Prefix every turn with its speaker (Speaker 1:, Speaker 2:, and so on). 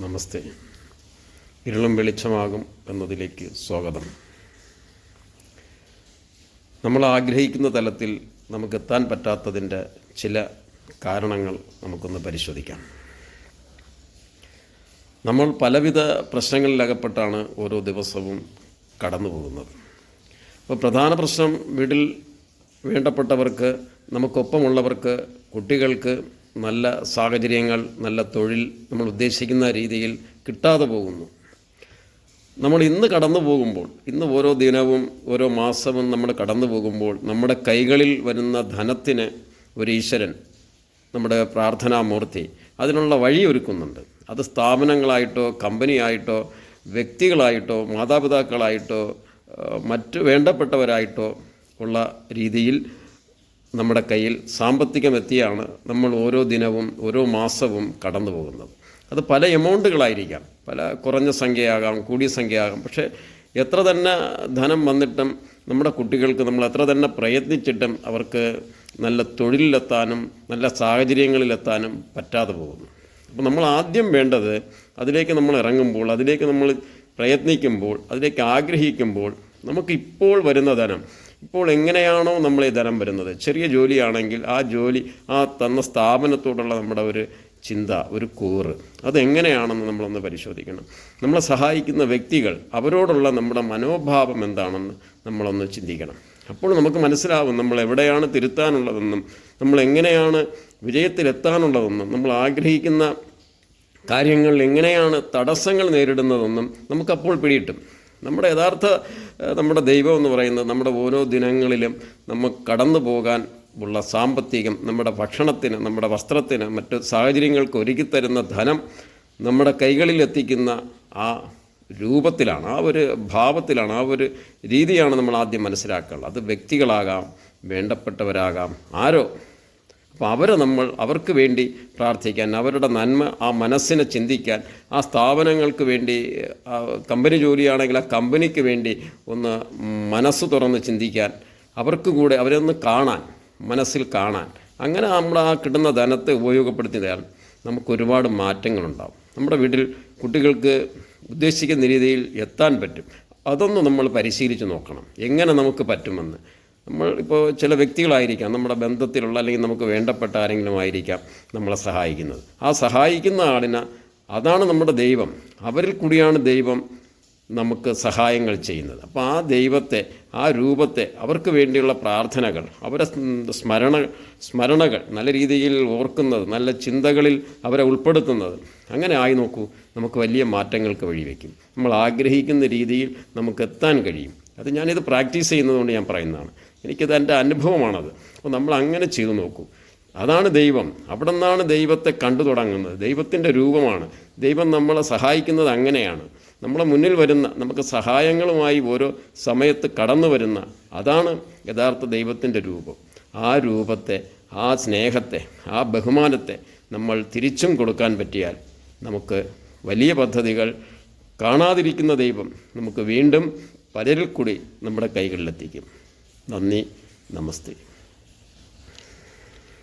Speaker 1: നമസ്തേ. ഇരുളും വെളിച്ചമാകും എന്നതിലേക്ക് സ്വാഗതം. നമ്മൾ ആഗ്രഹിക്കുന്ന തലത്തിൽ നമുക്ക് എത്താൻ പറ്റാത്തതിന്റെ ചില കാരണങ്ങൾ നമുക്കൊന്ന് പരിശോധിക്കാം. നമ്മൾ പലവിധ പ്രശ്നങ്ങളിലകപ്പെട്ടാണ് ഓരോ ദിവസവും കടന്നു പോകുന്നത് അപ്പോൾ പ്രധാന പ്രശ്നം വീട്ടിൽ വേണ്ടപ്പെട്ടവർക്ക് നമുക്കൊപ്പമുള്ളവർക്ക് കുട്ടികൾക്ക് നല്ല സാഹചര്യങ്ങൾ നല്ല തൊഴിൽ നമ്മൾ ഉദ്ദേശിക്കുന്ന രീതിയിൽ കിട്ടാതെ പോകുന്നു. നമ്മൾ ഇന്ന് കടന്നു പോകുമ്പോൾ ഇന്ന് ഓരോ ദിനവും ഓരോ മാസവും നമ്മൾ കടന്നു പോകുമ്പോൾ നമ്മുടെ കൈകളിൽ വരുന്ന ധനത്തിന് ഒരു ഈശ്വരൻ നമ്മുടെ പ്രാർത്ഥനാമൂർത്തി അതിനുള്ള വഴി ഒരുക്കുന്നുണ്ട്. അത് സ്ഥാപനങ്ങളായിട്ടോ കമ്പനിയായിട്ടോ വ്യക്തികളായിട്ടോ മാതാപിതാക്കളായിട്ടോ മറ്റ് വേണ്ടപ്പെട്ടവരായിട്ടോ ഉള്ള രീതിയിൽ നമ്മുടെ കയ്യിൽ സാമ്പത്തികമെത്തിയാണ് നമ്മൾ ഓരോ ദിനവും ഓരോ മാസവും കടന്നു പോകുന്നത്. അത് പല എമൗണ്ടുകളായിരിക്കാം. പല കുറഞ്ഞ സംഖ്യയാകാം കൂടിയ സംഖ്യയാകാം. പക്ഷേ എത്ര തന്നെ ധനം വന്നിട്ടും നമ്മുടെ കുട്ടികൾക്ക് നമ്മൾ എത്ര തന്നെ പ്രയത്നിച്ചിട്ടും അവർക്ക് നല്ല തൊഴിലിലെത്താനും നല്ല സാഹചര്യങ്ങളിലെത്താനും പറ്റാതെ പോകുന്നു. അപ്പോൾ നമ്മൾ ആദ്യം വേണ്ടത് അതിലേക്ക് നമ്മൾ ഇറങ്ങുമ്പോൾ അതിലേക്ക് നമ്മൾ പ്രയത്നിക്കുമ്പോൾ അതിലേക്ക് ആഗ്രഹിക്കുമ്പോൾ നമുക്കിപ്പോൾ വരുന്ന ധനം ഇപ്പോൾ എങ്ങനെയാണോ നമ്മൾ ഈ ധനം വരുന്നത്. ചെറിയ ജോലിയാണെങ്കിൽ ആ ജോലി ആ തന്ന സ്ഥാപനത്തോടുള്ള നമ്മുടെ ഒരു ചിന്ത ഒരു കൂറ് അതെങ്ങനെയാണെന്ന് നമ്മളൊന്ന് പരിശോധിക്കണം. നമ്മളെ സഹായിക്കുന്ന വ്യക്തികൾ അവരോടുള്ള നമ്മുടെ മനോഭാവം എന്താണെന്ന് നമ്മളൊന്ന് ചിന്തിക്കണം. അപ്പോൾ നമുക്ക് മനസ്സിലാവും നമ്മൾ എവിടെയാണ് തിരുത്താനുള്ളതെന്നും നമ്മൾ എങ്ങനെയാണ് വിജയത്തിലെത്താനുള്ളതെന്നും നമ്മൾ ആഗ്രഹിക്കുന്ന കാര്യങ്ങൾ എങ്ങനെയാണ് തടസ്സങ്ങൾ നേരിടുന്നതെന്നും നമുക്കപ്പോൾ പിടിയിട്ടും നമ്മുടെ യഥാർത്ഥ നമ്മുടെ ദൈവം എന്ന് പറയുന്നത് നമ്മുടെ ഓരോ ദിനങ്ങളിലും നമുക്ക് കടന്നു പോകാൻ ഉള്ള സാമ്പത്തികം നമ്മുടെ ഭക്ഷണത്തിന് നമ്മുടെ വസ്ത്രത്തിന് മറ്റ് സാഹചര്യങ്ങൾക്ക് ഒരുക്കിത്തരുന്ന ധനം നമ്മുടെ കൈകളിൽ എത്തിക്കുന്ന ആ രൂപത്തിലാണ് ആ ഒരു ഭാവത്തിലാണ് ആ ഒരു രീതിയാണ് നമ്മൾ ആദ്യം മനസ്സിലാക്കുക അത് വ്യക്തികളാകാം വേണ്ടപ്പെട്ടവരാകാം. ആരോ അപ്പോൾ അവരെ നമ്മൾ അവർക്ക് വേണ്ടി പ്രാർത്ഥിക്കാൻ അവരുടെ നന്മ ആ മനസ്സിനെ ചിന്തിക്കാൻ ആ സ്ഥാപനങ്ങൾക്ക് വേണ്ടി കമ്പനി ജോലിയാണെങ്കിൽ ആ കമ്പനിക്ക് വേണ്ടി ഒന്ന് മനസ്സ് തുറന്ന് ചിന്തിക്കാൻ അവർക്ക് കൂടെ അവരെ ഒന്ന് കാണാൻ മനസ്സിൽ കാണാൻ. അങ്ങനെ നമ്മൾ ആ കിട്ടുന്ന ധനത്തെ ഉപയോഗപ്പെടുത്തിയാൽ നമുക്ക് ഒരുപാട് മാറ്റങ്ങളുണ്ടാവും. നമ്മുടെ വീട്ടിൽ കുട്ടികൾക്ക് ഉദ്ദേശിക്കുന്ന രീതിയിൽ എത്താൻ പറ്റും. അതൊന്ന് നമ്മൾ പരിശീലിച്ച് നോക്കണം. എങ്ങനെ നമുക്ക് പറ്റുമെന്ന്. നമ്മൾ ഇപ്പോൾ ചില വ്യക്തികളായിരിക്കാം നമ്മുടെ ബന്ധത്തിലുള്ള അല്ലെങ്കിൽ നമുക്ക് വേണ്ടപ്പെട്ട ആരെങ്കിലും ആയിരിക്കാം നമ്മളെ സഹായിക്കുന്നത്. ആ സഹായിക്കുന്ന ആളിന് അതാണ് നമ്മുടെ ദൈവം. അവരിൽ കൂടിയാണ് ദൈവം നമുക്ക് സഹായങ്ങൾ ചെയ്യുന്നത്. അപ്പോൾ ആ ദൈവത്തെ ആ രൂപത്തെ അവർക്ക് വേണ്ടിയുള്ള പ്രാർത്ഥനകൾ അവരെ സ്മരണ സ്മരണകൾ നല്ല രീതിയിൽ ഓർക്കുന്നത് നല്ല ചിന്തകളിൽ അവരെ ഉൾപ്പെടുത്തുന്നത് അങ്ങനെ ആയി നോക്കൂ നമുക്ക് വലിയ മാറ്റങ്ങൾക്ക് വഴിവെക്കും. നമ്മൾ ആഗ്രഹിക്കുന്ന രീതിയിൽ നമുക്ക് എത്താൻ കഴിയും. അത് ഞാനിത് പ്രാക്ടീസ് ചെയ്യുന്നതുകൊണ്ട് ഞാൻ പറയുന്നതാണ്. എനിക്കത് എന്റെ അനുഭവമാണത്. അപ്പോൾ നമ്മൾ അങ്ങനെ ചെയ്തു നോക്കൂ. അതാണ് ദൈവം. അവിടെ നിന്നാണ് ദൈവത്തെ കണ്ടു തുടങ്ങുന്നത്. ദൈവത്തിന്റെ രൂപമാണ്. ദൈവം നമ്മളെ സഹായിക്കുന്നത് അങ്ങനെയാണ്. നമ്മളെ മുന്നിൽ വരുന്ന നമുക്ക് സഹായങ്ങളുമായി ഓരോ സമയത്ത് കടന്നു വരുന്ന അതാണ് യഥാർത്ഥ ദൈവത്തിന്റെ രൂപം. ആ രൂപത്തെ ആ സ്നേഹത്തെ ആ ബഹുമാനത്തെ നമ്മൾ തിരിച്ചും കൊടുക്കാൻ പറ്റിയാൽ നമുക്ക് വലിയ പദ്ധതികൾ കാണാതിരിക്കുന്ന ദൈവം നമുക്ക് വീണ്ടും പലരിൽ കൂടി നമ്മുടെ കൈകളിലെത്തിക്കും. നന്ദി നമസ്തേ.